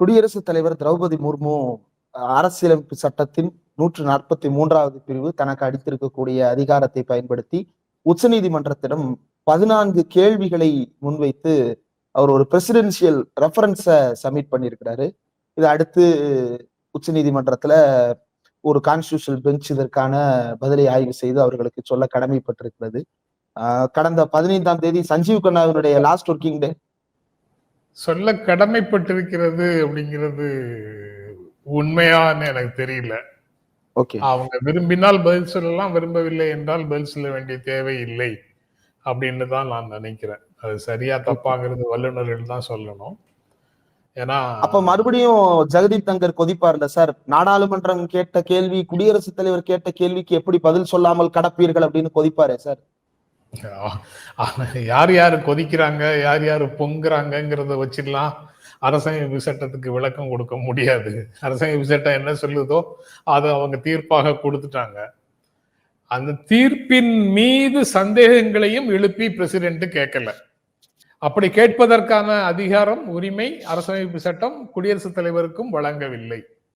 குடியரசுத் தலைவர் திரௌபதி முர்மு அரசியலமைப்பு சட்டத்தின் நூற்று நாற்பத்தி மூன்றாவது பிரிவு தனக்கு அடித்திருக்கக்கூடிய அதிகாரத்தை பயன்படுத்தி உச்சநீதிமன்றத்திடம் பதினான்கு கேள்விகளை முன்வைத்து அவர் ஒரு பிரசிடென்சியல் ரெஃபரன்ஸை சப்மிட் பண்ணியிருக்கிறாரு. இது அடுத்து உச்சநீதிமன்றத்துல ஒரு கான்ஸ்டியூஷனல் பெஞ்ச் இதற்கான பதிலை ஆய்வு செய்து அவர்களுக்கு சொல்ல கடமைப்பட்டிருக்கிறது. கடந்த பதினைந்தாம் தேதி சஞ்சீவ் கண்ணாவினுடைய லாஸ்ட் ஒர்க்கிங் டே சொல்ல கடமைப்பட்டிருக்கிறது அப்படிங்கிறது உண்மையான்னு எனக்கு தெரியல. அவங்க விரும்பினால் பதில் சொல்லலாம் விரும்பவில்லை என்றால் பதில் சொல்ல வேண்டிய தேவை இல்லை அப்படின்னு தான் நான் நினைக்கிறேன். அது சரியா தப்பாங்கிறது வல்லுநர்கள் தான் சொல்லணும். ஏன்னா அப்ப மறுபடியும் ஜெகதீப் தங்கர் கொதிப்பார்ல சார் நாடாளுமன்றம் கேட்ட கேள்வி குடியரசுத் தலைவர் கேட்ட கேள்விக்கு எப்படி பதில் சொல்லாமல் கடப்பீர்கள்? அப்படின்னு கொதிப்பாரே சார். யார் யார் கொதிக்கிறாங்க யார் யார் பொங்குறாங்கிறத வச்சிடலாம். அரசமைப்பு சட்டத்துக்கு விளக்கம் கொடுக்க முடியாது. அரசமைப்பு சட்டம் என்ன சொல்லுதோ அதை அவங்க தீர்ப்பாக கொடுத்துட்டாங்க. அந்த தீர்ப்பின் மீது சந்தேகங்களையும் எழுப்பி பிரசிடென்ட் கேட்கல. அப்படி கேட்பதற்கான அதிகாரம் உரிமை அரசமைப்பு சட்டம் குடியரசுத் தலைவருக்கும் வழங்கவில்லை.